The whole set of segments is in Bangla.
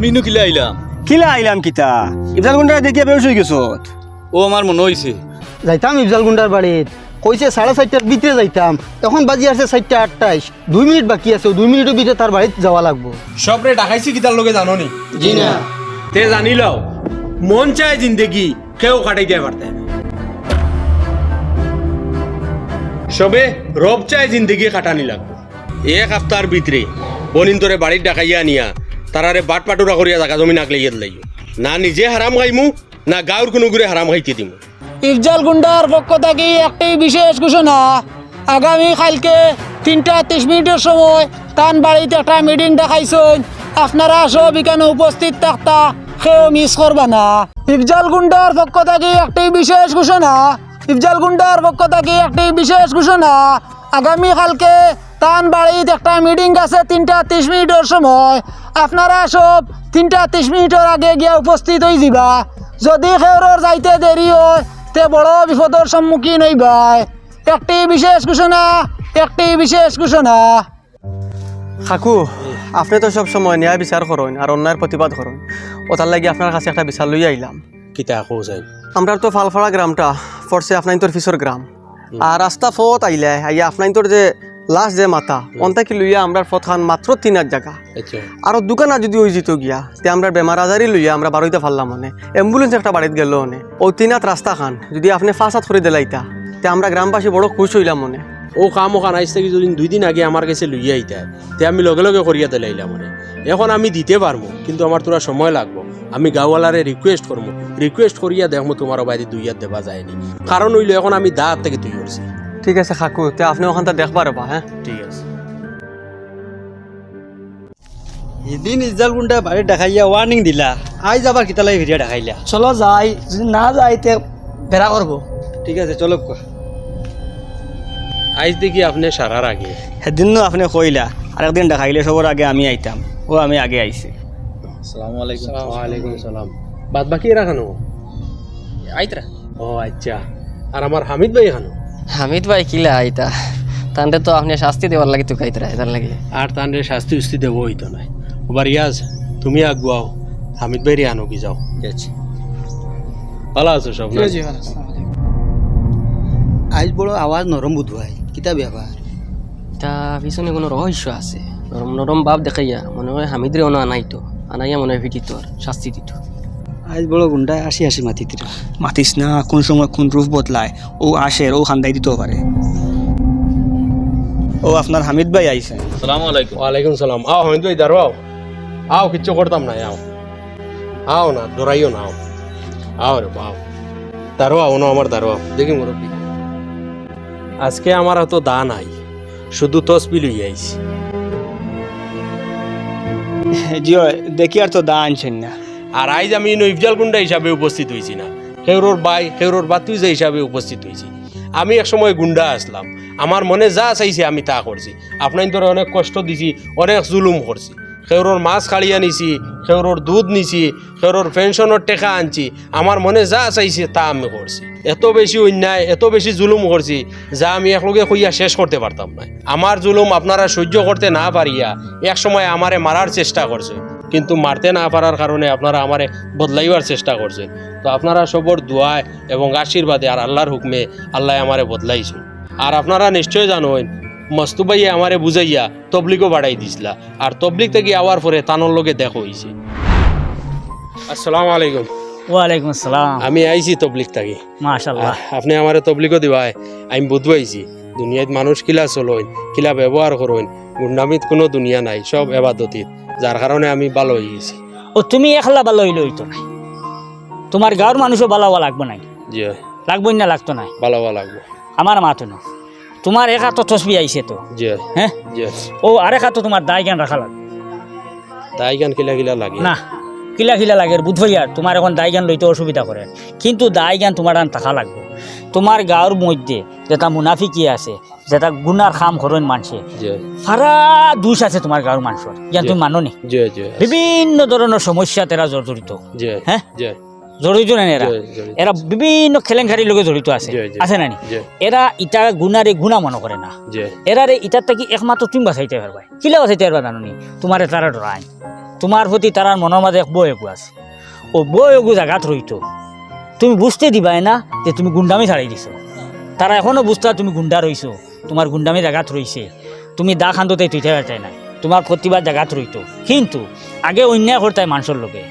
আমি ইনু কিলা আইলাম। কিলা আইলাম কিতা? ইফজাল গুন্ডা দেখিয়া বেউস হয়ে গেছ ও আমার মনে হইছে। যাইতাম ইফজাল গুন্ডার বাড়িত। কইছে সাড়ে চারটার ভিতরে যাইতাম। এখন বাজি আছে চারটা আটটাইশ। দুই মিনিট বাকি আছে দুই মিনিটের ভিতরে তার বাড়িতে যাওয়া লাগবো। সবরে ডাকাইছি কিতার লগে জানো নি জি না। তে জানিলাও মন চায় জিন্দেগি কেউ কাটাই দিয়ে পারতে। সবে রব চায় জিন্দেগি কাটানি লাগবো। এক সপ্তাহের ভিতরে বনিন তোরে বাড়ির ডাকাইয়া আনিয়া তারারে বাট পাটুরা করিয়া জাগা জমি নাকলে ইয়ে লাইও না নিজে হারাম খাইমু, না গাঁর কোনো ঘুরে হারাম খাইতে দিমু। ইফজাল গুন্ডার পক্ষ থেকে একটি বিশেষ ঘোষণা, আগামী কালকে তিনটা তিরিশ মিনিটের সময় তান বাড়িতে একটা মিটিং দেখাইছেন আপনারা সব এখানে উপস্থিত থাকতা কেউ মিস করবা না। ইফজাল গুন্ডার পক্ষ থেকে একটি বিশেষ ঘোষণা, ইফজাল গুন্ডার পক্ষ থেকে একটি বিশেষ ঘোষণা, আগামী কালকে তান বাড়িতে একটা মিটিং আছে তিনটা তিরিশ মিনিটের সময়। আপনারা সব তিনটা তিরিশ মিনিটের আগে গিয়া উপস্থিত হয়ে যাবা। যদি খেউরর যাইতে দেরি হয় তে বড় বিপদের সম্মুখীন হইবাই। একটি বিশেষ ঘোষণা একটি বিশেষ ঘোষণা। কাকু আপনি তো সব সময় ন্যায় বিচার করেন আর অন্যায়ের প্রতিবাদ করেন। ওটার লাগি আপনার কাছে একটা বিচার লইয়া আইলাম। কিতা কৌ যাই আমরা তো ফালফাড়া গ্রামটা পড়ছে আপনার তোর ফিসর গ্রাম। আর রাস্তা ফত আইলে আইয়া আপনার তোর যে লাস্ট যে মাথা অন্তা কি লইয়া আমরা ফত খান মাত্র তিন হাজার জায়গা। আচ্ছা। আর দোকানা যদি ওই যেত গিয়া তে আমরা বেমার আজারই লইয়া আমরা বারোইতে ফারলাম মানে অ্যাম্বুলেন্স একটা বাড়িতে গেল মানে ও তিন হাত রাস্তা খান যদি আপনি ফাঁস হাত করে দিলাইতা তে আমরা গ্রামবাসী বড় খুশ হইলাম মনে ও কাম ওখান আইস থেকে যদি দুই দিন আগে আমার কাছে লইয়া আইতা। তে আমি লগে লগে করিয়া দিলাইলাম মানে এখন আমি দিতে পারব কিন্তু আমার তোরা সময় লাগবো। আমি গাওয়ালারে রিকোয়েস্ট করব। রিকোয়েস্ট করিয়া দেখব তোমার বাড়ি দুই হাত দেওয়া যায়নি। কারণ হইল এখন আমি দা থেকে তুই করছি ঠিক আছে কাকু তে আপনি ওখানটা দেখবার বা হ্যাঁ ঠিক আছে। এদিন ইফজাল গুন্ডা বাড়ি দেখাইয়া ওয়ার্নিং দিলা। আজ আবার কিতালাই ভিডিও দেখাইলা। চলো যাই যদি না যাইতে বেড়া করব ঠিক আছে চলো আইস দেখি আপনি সারার আগে। সেদিনও আপনি কইলা আর একদিন দেখাইলে সবার আগে আমি আইতাম ও আমি আগে আইছি। আসসালামু আলাইকুম। ওয়ালাইকুম সালাম বাদ বাকি রাখানো আইতরা ও আচ্ছা। আর আমার হামিদ ভাই এখানো হামিদ ভাই কিলা আইতা তান্ডে তো আপনি শাস্তি দেওয়ার লাগে তো কাইতরা এটার লাগে। আর তানরে শাস্তি উস্তি দেবো হইতো নাই ওবার ইয়াজ তুমি আগুয়াও হামিদ ভাই আনো কি যাও। ভালো আছো সব না? আজ বড় আওয়াজ নরম বুধ ভাই কিতা ব্যাপার? তা পিছনে কোনো রহস্য আছে? নরম নরম ভাব দেখাইয়া মনে হয় হামিদরে অনা আনাই তো আনাইয়া মনে হয় ভিটিত আর শাস্তি দিত। আজ বড় গুন্ডা আসি আসি মাতিতে মাতিস না কোন সময় কোন রূপ বদলায় ও আসে ও খান্দাই দিতেও পারে। ও আপনার হামিদ ভাই আইছে। আসসালামু আলাইকুম। ওয়ালাইকুম সালাম। আও হামিদ ভাই দাঁড়ো আও আও কিচ্ছু করতাম না আও। আও না দৌড়াইও না আও। আও রে বাও দাঁড়ো আও না আমার দাঁড়ো দেখি মুরব্বী। আজকে আমার হয়তো দা নাই শুধু তসবি লই আইছি। জিও দেখি আর তো দা আনছেন না। আর আইজ আমি ইফজাল গুন্ডা হিসাবে উপস্থিত হয়েছি না। হেউরোর বাই, হেউরোর বাতুইজা হিসাবে উপস্থিত হয়েছি আমি এক সময় গুন্ডা আসলাম। আমার মনে যা চাইছে আমি তা করছি। আপনার ধরে অনেক কষ্ট দিছি, অনেক জুলুম করছি। খেউরোর মাছ খাড়িয়া নিছি খেউরোর দুধ নিছি খেউরোর পেনশনের টেকা আনছি। আমার মনে যা চাইছে তা আমি করছি। এত বেশি অন্যায়, এত বেশি জুলুম করছি যা আমি একলগে কইয়া শেষ করতে পারতাম না আমার জুলুম আপনারা সহ্য করতে না পারিয়া এক সময় আমারে মারার চেষ্টা করছে। কিন্তু মারতে না পারার কারণে আপনারা আমারে বদলাইবার চেষ্টা করছেন তো আপনারা সবর দোয়ায় এবং আশীর্বাদে আর আল্লাহর হুকমে আল্লাহ আমারে বদলাইছে আর আপনারা নিশ্চয় জানেন মস্তুবাইয়ে আমারে বুঝাইয়া তবলিগও বাড়াই দিছিলা। আর তবলিগ থেকে আওয়ার পরে তানোর লোকে দেখো হয়েছে আসসালামু আলাইকুম। ওয়ালাইকুম আসসালাম। আমি আইছি তবলিগ থাকি। মাশাল্লাহ আপনি আমারে তবলিগও দিবাই। আমি বুধবাইছি দুনিয়াত মানুষ কিলা চলইন কিলা ব্যবহার করইন গুন্ডামিত কোনো দুনিয়া নাই সব এবাদতিত যার কারণে আমি ভালো হয়ে গেছি ও তুমি একলা ভালো হইলে হইতো নাই। তোমার গাঁর মানুষও ভালো হওয়া লাগবে নাই। জি লাগবই না লাগতো নাই। ভালো ভালো লাগবে। আমার মাতো না তোমার এক হাত তসবি আইছে তো। জি হ্যাঁ। জি ও আরেক হাত তোমার দায় জ্ঞান রাখা লাগবে। তাই গান কিলা কিলা লাগে। না। কিলা কিলা লাগে বুধভাইয়ার তোমার এখন দায় জ্ঞান লইতে অসুবিধা করে কিন্তু দায় জ্ঞান তোমার আন থাকা লাগবে। তোমার গাঁর মধ্যে যেটা মুনাফিকি আছে যেটা গুনার খাম মানুষে জি সারা দুষ আছে তোমার গাঁর মানুষের জ্ঞান তুমি মানো নি? বিভিন্ন ধরনের সমস্যা তেরা জর্জরিত হ্যাঁ জড়িত নাই এরা এরা বিভিন্ন খেলেংখারির লোকে জড়িত আছে। আছে না নি? এরা ইটা গুণারে গুণা মনে করে না। জি এরারে ইটার থেকে একমাত্র তুমি বাঁচাইতে পারবা কিলা বাঁচাইতে পারবা জানি তোমারে তারা ডরাই তোমার প্রতি তারার মনের মাঝে এক এগু আছে ও এগু জাগাত রইতো তুমি বুঝতে দিবাই না যে তুমি গুন্ডামি ছাড়াই দিছো। তারা এখনও বুঝতা তুমি গুন্ডা রইছো তোমার গুন্ডামি জাগাত রইছে তুমি দা খান্দতে তুইতে পারতাই না তোমার প্রতিবাদ জাগাত রইতো কিন্তু আগে অন্যায় করতাই মানুষের লোকে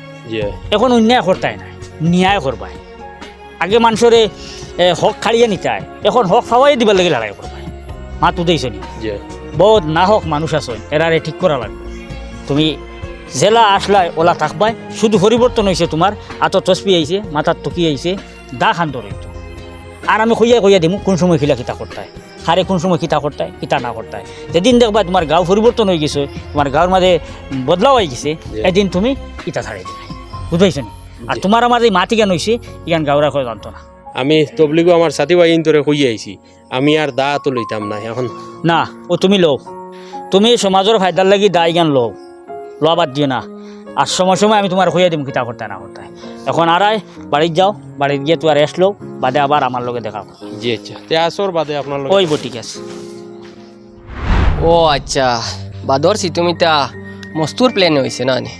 এখন অন্যায় করতাই না ন্যায় করবাই আগে মানুষরে হক খাড়িয়ে নিতাই। এখন হক খাওয়াই দিবার লাগে লড়াই করবাই মাত উদেইছ নি? বহুত নাহক মানুষ আছে। এরারে ঠিক করা লাগবে। তুমি জেলা আসলাই ওলা থাকবাই শুধু পরিবর্তন হয়েছে তোমার আত তসপি আইছে মাথার টকি আইছে দা খান রইতো আর আমি কইয়া কইয়া দিমু কোন সময় খিলা কিতা করতায় হারে কোন সময় কিতা করতায় কিতা না করতায় যেদিন দেখবা তোমার গাঁও পরিবর্তন হয়ে গেছে তোমার গাঁওর মাঝে বদলাও হয়ে গেছে এদিন তুমি ইটা ছাড়াই দিবে বুঝবাইছো নি? আর তোমার আমার এই মাটি জ্ঞান হয়েছে ইগান গাঁওরা কয় জানতো না। আমি তবলিগো আমার সাথী ভাই ধরে কই আইছি। আমি আর দা তো লইতাম না এখন না ও তুমি লও। তুমি সমাজের ফায়দার লাগি দায় জ্ঞান লও। বাদ দিও না। আর সময় সময় আমি তোমার হইয়া দিম কিতা করতে না করতে। এখন আড়াই বাড়িতে যাও বাড়িতে গিয়ে তোমার রেস্ট লও বাদে আবার আমার লগে দেখা। জি আচ্ছা। তে আসর বাদে আপনার ওই বো ঠিক আছে ও আচ্ছা। বাদরছি তুমি তা মস্তুর প্ল্যান হয়েছে না নি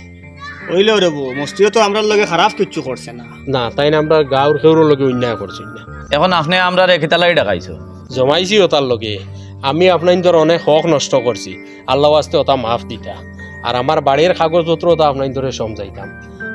ওইলেও রে বউ মস্তিও তো আমরার লগে খারাপ কিচ্ছু করছে না। না তাই না আমরা গাঁর খেউর লগে অন্যায় করছি না। এখন আপনি আমরা রেখে তালাই ডাকাইছো। জমাইছি ওতার লগে। আমি আপনার অনেক হক নষ্ট করছি। আল্লাহ আস্তে ওটা মাফ দিতা। আর আমার বাড়ির কাগজপত্র ওটা আপনার ধরে সমঝাইতাম।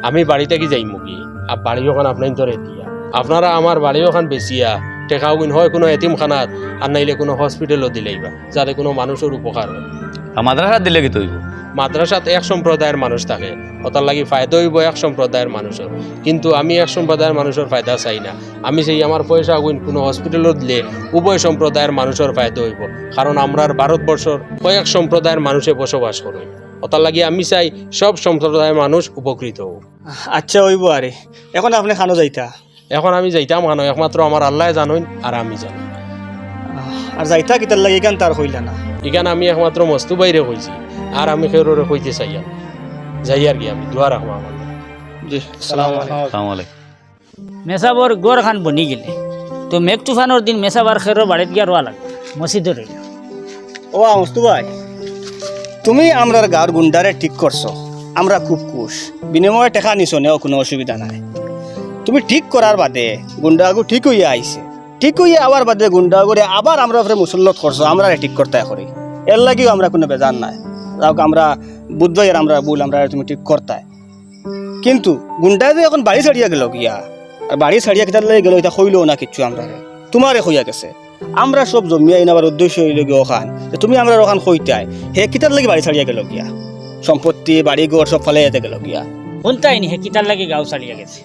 আমি বাড়ি থেকে যাই মুগি আর বাড়ি ওখান আপনার ধরে দিয়া। আপনারা আমার বাড়ি ওখান বেচিয়া টেকাও কিন হয় কোনো এতিমখানাত আর নাইলে কোনো হসপিটালও দিলেইবা যাতে কোনো মানুষের উপকার হয়। মাদ্রাসা দিলে কি তৈব? মাদ্রাসাত এক সম্প্রদায়ের মানুষ থাকে। ওটার লাগি ফায়দা হইব এক সম্প্রদায়ের মানুষের। কিন্তু আমি এক সম্প্রদায়ের মানুষের ফায়দা চাই না। আমি সেই আমার পয়সা আগুন কোনো হসপিটালও দিলে উভয় সম্প্রদায়ের মানুষের ফায়দা হইব। কারণ আমরার ভারতবর্ষর কয়েক সম্প্রদায়ের মানুষে বসবাস করে। ওটার লাগি আমি চাই সব সম্প্রদায়ের মানুষ উপকৃত আচ্ছা হইব আরে এখন আপনি খানো যাইতা? এখন আমি যাইতাম কেন একমাত্র আমার আল্লাহ জানুন আর আমি জানি। আর যাইতা কিতার লাগে কেন তার হইলা না? এখানে আমি একমাত্র মস্তু বাইরে হয়েছি আর আমি খেউরে হইতে চাই আর যাই আর কি আমি দোয়া রাখব আমার। জি আলাইকুম। মেসাবর গড় খান বনি গেলে তো মেঘ তুফানোর দিন মেসাবার খেরো বাড়িতে গিয়ে রোয়া লাগবে মসজিদে রইল ও আমস্তু ভাই তুমি আমরার গাঁর গুন্ডারে ঠিক করছ। আমরা খুব খুশ। বিনিময়ে টেকা নিছো নেও, কোনো অসুবিধা নাই। তুমি ঠিক করার বাদে গুন্ডাগু ঠিক হইয়া আইছে। ঠিক হইয়া আবার বাদে গুন্ডাগুরে আবার আমরা উপরে মুসল্লত করছ আমরা ঠিক করতে করি। এর লাগিও আমরা কোনো বেজার নাই। যাওক আমরা বুধবাইয়ের আমরা ভুল, আমরা তুমি ঠিক করতাই। কিন্তু গুন্ডায় যে এখন বাড়ি ছাড়িয়া গেল গিয়া, আর বাড়ি ছাড়িয়া কিতার লাগে গেল, এটা হইলেও না কিচ্ছু আমরা তোমারে হইয়া গেছে। আমরা সব জমিয়া ইনাবার উদ্দেশ্য হইল গিয়ে ওখান। তুমি আমরা ওখান হইতাই হে কিতার লাগে বাড়ি ছাড়িয়া গেল গিয়া? সম্পত্তি বাড়ি ঘর সব ফালে যেতে গেল গিয়া। শুনতাই নি হে কিতার লাগে গাঁও ছাড়িয়া গেছে।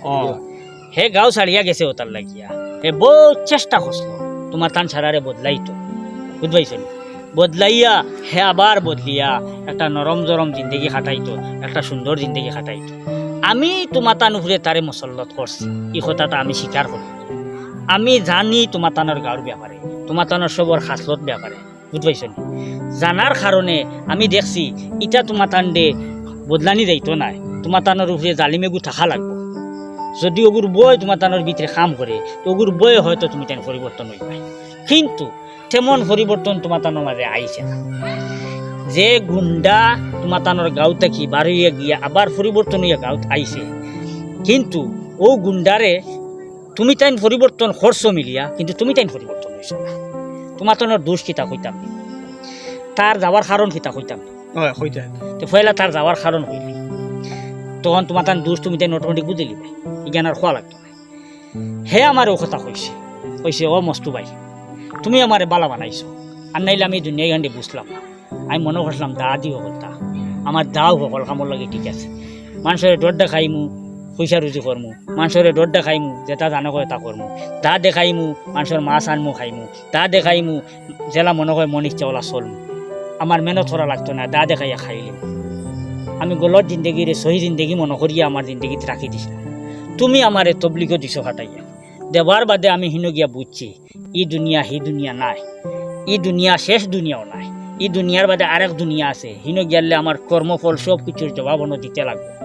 হে গাঁও ছাড়িয়া গেছে ওতার লাগিয়া। হে বহুত চেষ্টা করছিল তোমার তান ছাড়ারে বদলাইতো বুঝবাইছ নি? বদলাইয়া হে আবার বদলিয়া একটা নরম জরম জিন্দগি খাটাইতো একটা সুন্দর জিন্দগি খাটাইতো আমি তোমার তান উপরে তারে মসল্লত করছি। এই কথাটা আমি স্বীকার করি। আমি জানি তোমার তানোর গাঁর ব্যাপারে। তোমার তানোর সবর খাসলত ব্যাপারে, বুঝবাইছ নি? জানার কারণে আমি দেখছি ইটা তোমার তান্ডে বদলানি যাইতো নাই, তোমার তানোর উপরে জালিমেগু থাকা লাগবো। যদি ওগুর বই তোমার তানোর ভিতরে কাম করে তো ওগুর বই হয়তো তুমি তেন পরিবর্তন হইবে কিন্তু তেমন পরিবর্তন তোমার তানোর মাঝে আইছে না। যে গুন্ডা তোমার তানোর গাঁও থাকি বাড়িয়ে গিয়া আবার পরিবর্তন হইয়া গাঁত আইছে কিন্তু ও গুন্ডারে তুমি তাইন পরিবর্তন করছ মিলিয়া, কিন্তু তুমি তাইন পরিবর্তন হইছ না। তোমার তানোর দোষ কিতা কইতাম। তার যাওয়ার কারণ কিতা কইতাম। তো পয়লা তার যাওয়ার কারণ হইলি। তখন তোমার তার দোষ তুমি তাই অটোমেটিক বুঝে লিবে ইজ্ঞান আর খোয়া লাগতো না। হে আমার ও কথা কইছে। কইছে ও মস্তু ভাই তুমি আমারে বালা বানাইছো। আর নাইলে আমি দুনিয়া গান্ডে বুঝলাম আমি মনে করছিলাম দা দিও তা আমার দাও সকল কামর লাগে ঠিক আছে। মানুষের ডর দেখাইমু পয়সা রুজি করমু মানুষের ডর দেখাইমু যেটা জানে কয় তা করমু দা দেখাইমু মানুষের মাছ আনমু, খাইমু। দা দেখাইমু, জেলা মনে হয় মনিক চাওলা চলমু। আমার মেহনত করা লাগতো না দা দেখাইয়া খাইলিম। আমি গলত জিন্দগিরে সহি জিন্দগি মনে করিয়া আমার জিন্দগিতে রাখি দিস তুমি আমারে তবলিগো দিছ হাটাইয়া দেবার বাদে আমি হিনো গিয়া বুঝছি ই দুনিয়া হি দুনিয়া নাই। ই দুনিয়া, শেষ দুনিয়াও নাই। ই দুনিয়ার বাদে আরেক দুনিয়া আছে। হিনো গিয়ালে আমার কর্মফল সব কিছুর জবাব দিতে লাগবে।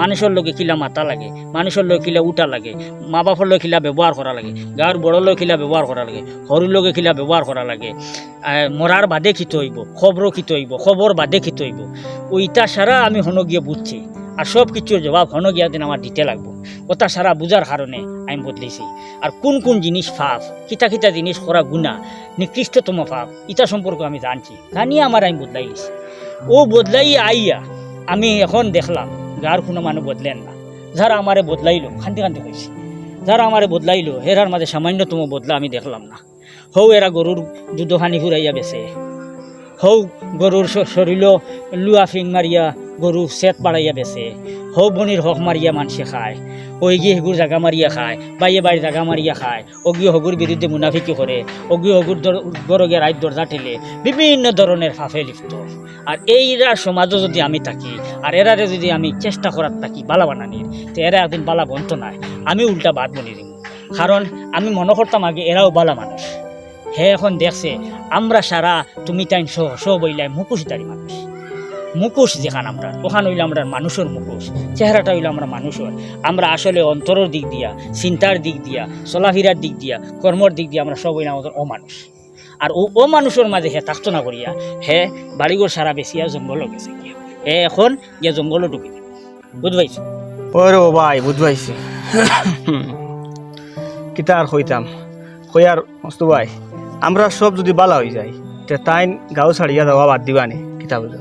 মানুষের লগে কিলা মাতা লাগে, মানুষের লগে কিলা উঠা লাগে মা বাপর লগে কিলা ব্যবহার করা লাগে, গাঁৱৰ বড় লগে কিলা ব্যবহার করা লাগে, সৰুৰ লগে কিলা ব্যবহার করা লাগে মরার বাদে খিত হইব খবরও খিত হইব খবর বাদে খিত হইব ওইটা সারা আমি হনগিয়ে বুঝছি আর সব কিছুর জবাব হনগিয়া দিন আমার দিতে লাগবো। ওটা সারা বুঝার কারণে আমি বদলেছি। আর কোন কোন জিনিস ফাপ কিতা কিতা জিনিস করা গুণা, নিকৃষ্টতম ফাপ ইটা সম্পর্কে আমি জানছি। জানিয়ে আমার আমি বদলাই গেছি ও বদলাই আইয়া, আমি এখন দেখলাম গার কোনো মানুষ বদলেন না। যারা আমারে বদলাইলো, খান্তি খান্তি হয়েছে যারা আমারে বদলাইলো হেরার মাঝে সামান্যতম বদলা আমি দেখলাম না। হৌ এরা গরুর দুধহানি ঘুরাইয়া বেছে। হৌ গরুর শরীর লুয়া ফিং মারিয়া গরু সেত পাড়াইয়া বেছে। হৌ বনির হক মারিয়া মানুষে খায়। ওই গিয়ে হগুর জাগা মারিয়া খায়, বাইয়ে বাড়ি জাগা মারিয়া খায়। অগিয়ে হগুর বিরুদ্ধে মুনাফিকি করে অগিয়ে হগুর গরগে রাইত দরজা ঠেলে, বিভিন্ন ধরনের ফাফে লিপ্ত। আর এইরা সমাজও যদি আমি থাকি, আর এরারে যদি আমি চেষ্টা করার থাকি বালা বানানির, তো এরা একদিন বালা বন্ত নাই, আমি উল্টা বাদ বনি দিব কারণ আমি মনে করতাম আগে এরাও বালা মানুষ। হে এখন দেখছে, আমরা সারা তুমি তাই সহ সব বইলাই মুখোশধারী মানুষ। মুখোশ যেখান আমরা, ওখান হইলে আমরা মানুষের মুখোশ, চেহারাটা হইলে আমরা মানুষের। আমরা আসলে অন্তরের দিক দিয়া, চিন্তার দিক দিয়া, চলাফিরার দিক দিয়া, কর্মর দিক দিয়া আমরা সব হইলে আমাদের অমানুষ। আর ও ও মানুষের মাঝে হে থাকতো না করিয়া, হে বাড়িঘর সারা বেশিয়া জঙ্গলও গেছে হে এখন গিয়া জঙ্গলও ঢুকে বুঝবাইছো? ওরে ও ভাই, বুঝবাইছি। কিতা আর কইতাম? কই আর মস্তু ভাই, আমরা সব যদি বালা হয়ে যাই, তে তাইন গাঁও ছাড়িয়া যাওয়া বাদ দিবানি, কিতা বুঝো?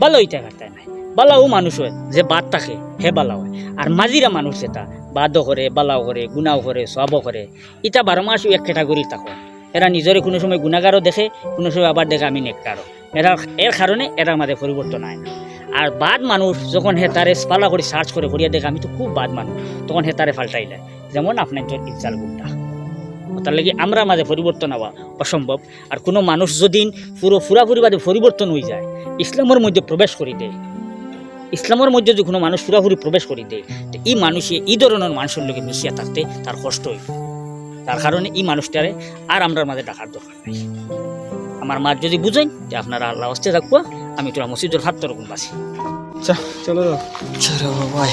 ভালো হইতে কাটতে নাই? বালাও মানুষ হয়, যে বাদ থাকে, হে বালা হয়। আর মাজিরা মানুষ এটা, বাদও করে, বালাও করে, গুণাও করে, সবও করে। এটা বারো মাস এক ক্যাটাগরি থাকো এরা নিজরে কোনো সময় গুণাগারও দেখে, কোনো সময় আবার দেখে আমি নেককারও। এরা, এর কারণে এরার মাঝে পরিবর্তন হয় না। আর বাদ মানুষ যখন হে তারে পালা করে, সার্চ করে করিয়া দেখে, আমি তো খুব বাদ মানুষ, তখন হে তারে ফাল্টাই দেয়। যেমন আপনার ইফজাল গুন্ডা। তার লাগে আমরা মাঝে পরিবর্তন হওয়া অসম্ভব। আর কোনো মানুষ যদি পুরো পুরাপুরি বাদে পরিবর্তন হয়ে যায় ইসলামের মধ্যে প্রবেশ করি দেয় ইসলামের মধ্যে যদি কোনো মানুষ পুরাপুরি প্রবেশ করি দেয় তো এই মানুষে এই ধরনের মানুষের লোকে মিশিয়া থাকতে তার কষ্ট হইব। তার কারণে এই মানুষটারে আর আমরা মাঝে ডাকার দরকার নাই। আমার মা যদি বুঝেন যে আপনারা আল্লাহ হস্তে থাকব আমি তোরা মসজিদের হাত তরকুন বাসি চলো চলো বাবাই